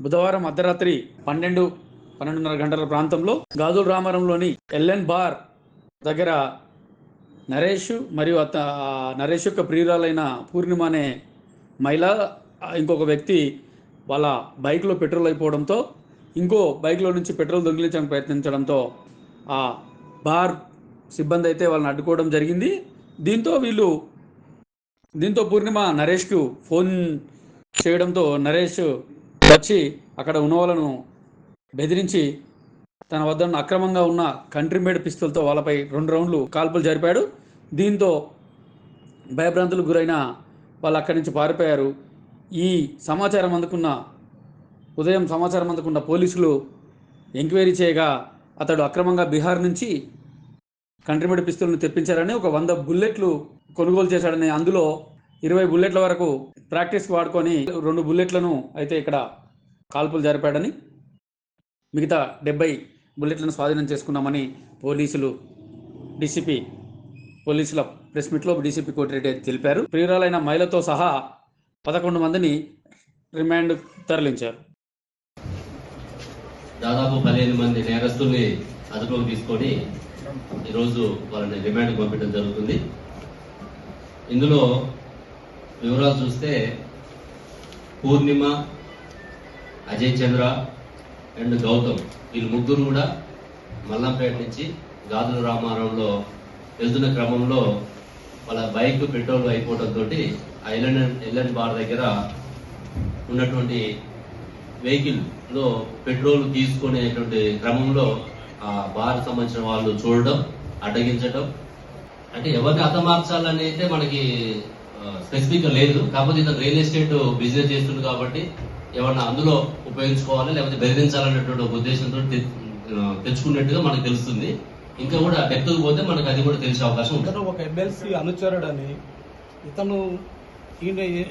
బుధవారం అర్ధరాత్రి పన్నెండు పన్నెండున్నర గంటల ప్రాంతంలో గాజుల రామారంలోని ఎల్ఎన్ బార్ దగ్గర నరేష్ మరియు అత నరేష్ యొక్క ప్రియురాలైన పూర్ణిమ అనే మహిళ ఇంకొక వ్యక్తి వాళ్ళ బైక్లో పెట్రోల్ అయిపోవడంతో ఇంకో బైక్లో నుంచి పెట్రోల్ దొంగిలించడానికి ప్రయత్నించడంతో ఆ బార్ సిబ్బంది అయితే వాళ్ళని అడ్డుకోవడం జరిగింది. దీంతో వీళ్ళు దీంతో పూర్ణిమ నరేష్కు ఫోన్ చేయడంతో నరేష్ వచ్చి అక్కడ ఉన్న వాళ్ళను బెదిరించి తన వద్ద ఉన్న అక్రమంగా ఉన్న కంట్రీ మేడ్ పిస్తులతో వాళ్ళపై రెండు రౌండ్లు కాల్పులు జరిపాడు. దీంతో భయభ్రాంతులకు గురైన వాళ్ళు అక్కడి నుంచి పారిపోయారు. ఈ సమాచారం అందుకున్న ఉదయం సమాచారం అందుకున్న పోలీసులు ఎంక్వైరీ చేయగా అతడు అక్రమంగా బీహార్ నుంచి కంట్రీమేడ్ పిస్తులను తెప్పించారని ఒక వంద బుల్లెట్లు కొనుగోలు చేశాడని అందులో ఇరవై బుల్లెట్ల వరకు ప్రాక్టీస్కి వాడుకొని రెండు బుల్లెట్లను అయితే ఇక్కడ కాల్పులు జరిపాడని మిగతా డెబ్బై బుల్లెట్లను స్వాధీనం చేసుకున్నామని పోలీసులు డీసీపీ పోలీసుల ప్రెస్ మీట్లో డీసీపీ కోటిరెడ్డి తెలిపారు. ప్రియురాలైన మహిళతో సహా పదకొండు మందిని రిమాండ్ తరలించారు. దాదాపు పదిహేను మంది నేరస్తుల్ని అదుపులోకి తీసుకొని ఈరోజు వాళ్ళని రిమాండ్ పంపించడం జరుగుతుంది. ఇందులో వివరాలు చూస్తే పూర్ణిమ అజయ్ చంద్ర అండ్ గౌతమ్ వీళ్ళు ముగ్గురు కూడా మల్లంపేట నుంచి గాదుల రామారంలో వెళ్తున్న క్రమంలో వాళ్ళ బైక్ పెట్రోల్ అయిపోవడంతో ఆ ఎల్ఎన్ ఎల్ఎన్ బార్ దగ్గర ఉన్నటువంటి వెహికల్లో పెట్రోల్ తీసుకునేటువంటి క్రమంలో ఆ బార్ సంబంధించిన వాళ్ళు చూడడం అడ్డగించడం. అంటే ఎవరిని హతమార్చాలని అయితే మనకి స్పెసిఫిక్గా లేదు. కాకపోతే ఇతను రియల్ ఎస్టేట్ బిజినెస్ చేస్తుంది కాబట్టి ఏమన్నా అందులో ఉపయోగించుకోవాలి లేకపోతే బెదిరించాలనేటువంటి ఒక ఉద్దేశంతో తె- తెచ్చుకున్నట్టుగా మనకు తెలుస్తుంది. ఇంకా కూడా డెప్త్ పోతే మనకు అది కూడా తెలిసే అవకాశం ఉంటుంది. ఒక ఎమ్మెల్సీ అనుచరుడని ఇతను ఈయన